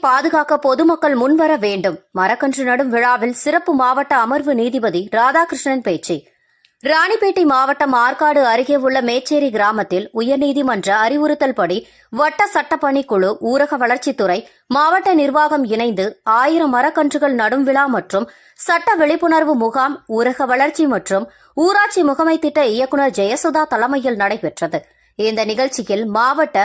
பாதுகாக்க பொதுமக்கள் முன்வர வேண்டும். மரக்கன்று நடும் விழாவில் சிறப்பு மாவட்ட அமர்வு நீதிபதி ராதாகிருஷ்ணன் பேச்சு. ராணிப்பேட்டை மாவட்டம் ஆற்காடு அருகே உள்ள மேச்சேரி கிராமத்தில் உயர்நீதிமன்ற அறிவுறுத்தல்படி வட்ட சட்டப்பணிக்குழு ஊரக வளர்ச்சித்துறை மாவட்ட நிர்வாகம் இணைந்து ஆயிரம் மரக்கன்றுகள் நடும் விழா மற்றும் சட்ட விழிப்புணர்வு முகாம் ஊரக வளர்ச்சி மற்றும் ஊராட்சி முகமை திட்ட இயக்குநர் ஜெயசுதா தலைமையில் நடைபெற்றது. இந்த நிகழ்ச்சியில் மாவட்ட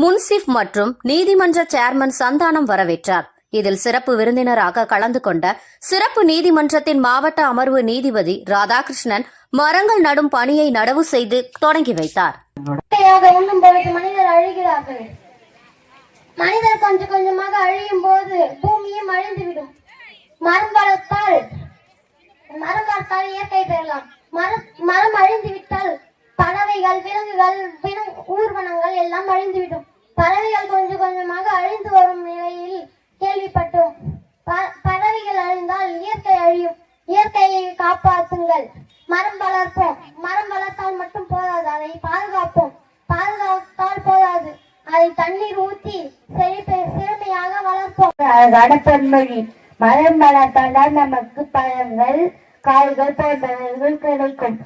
முன்சிப் மற்றும் நீதிமன்ற சேர்மன் சந்தானம் வரவேற்றார். இதில் சிறப்பு விருந்தினராக கலந்து கொண்ட சிறப்பு நீதிமன்றத்தின் மாவட்ட அமர்வு நீதிபதி ராதாகிருஷ்ணன் மரங்கள் நடும் பணியை நடவு செய்து தொடங்கி வைத்தார். மனிதர் அழிகிறார்கள். மனிதர் கொஞ்சம் கொஞ்சமாக அழியும் போது பூமியும் அழிந்துவிடும். மரம் வளர்த்தால் மரம் வளர்த்தால் இயற்கை பெறலாம். மரம் மரம் அழிந்து விட்டால் பறவைகள் விலங்குகள் ஊர்வனங்கள் எல்லாம் அழிந்துவிடும். பறவைகள் கொஞ்சம் கொஞ்சமாக அழிந்து வரும் நிலையில் கேள்விப்பட்டோம். பறவைகள் அழிந்தால் இயற்கை அழியும். இயற்கையை காப்பாற்றுங்கள். மரம் வளர்ப்போம். மரம் வளர்த்தால் மட்டும் போதாது. அதை பாதுகாப்போம். பாதுகாத்தால் போதாது. அதை தண்ணீர் ஊற்றி செழிப்பை செழுமையாக வளர்ப்போம். வடப்பன்மொழி மரம் வளர்த்தால்தான் நமக்கு பழங்கள் காய்கள் போன்றவர்கள் கிடைக்கும்.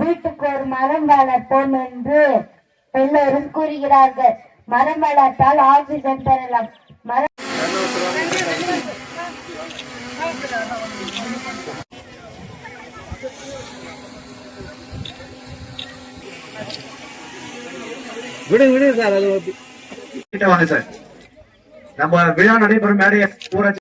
வீட்டுக்கு ஒரு மரம் வளர்ப்போம் என்று எல்லோரும் கூறுகிறார்கள் மரம் வளர்த்தால் ஆக்சிஜன் பெறலாம் மரம் விடு விடு சார் அது நம்ம விழா நடைபெறும் மேடைய ஊராட்சி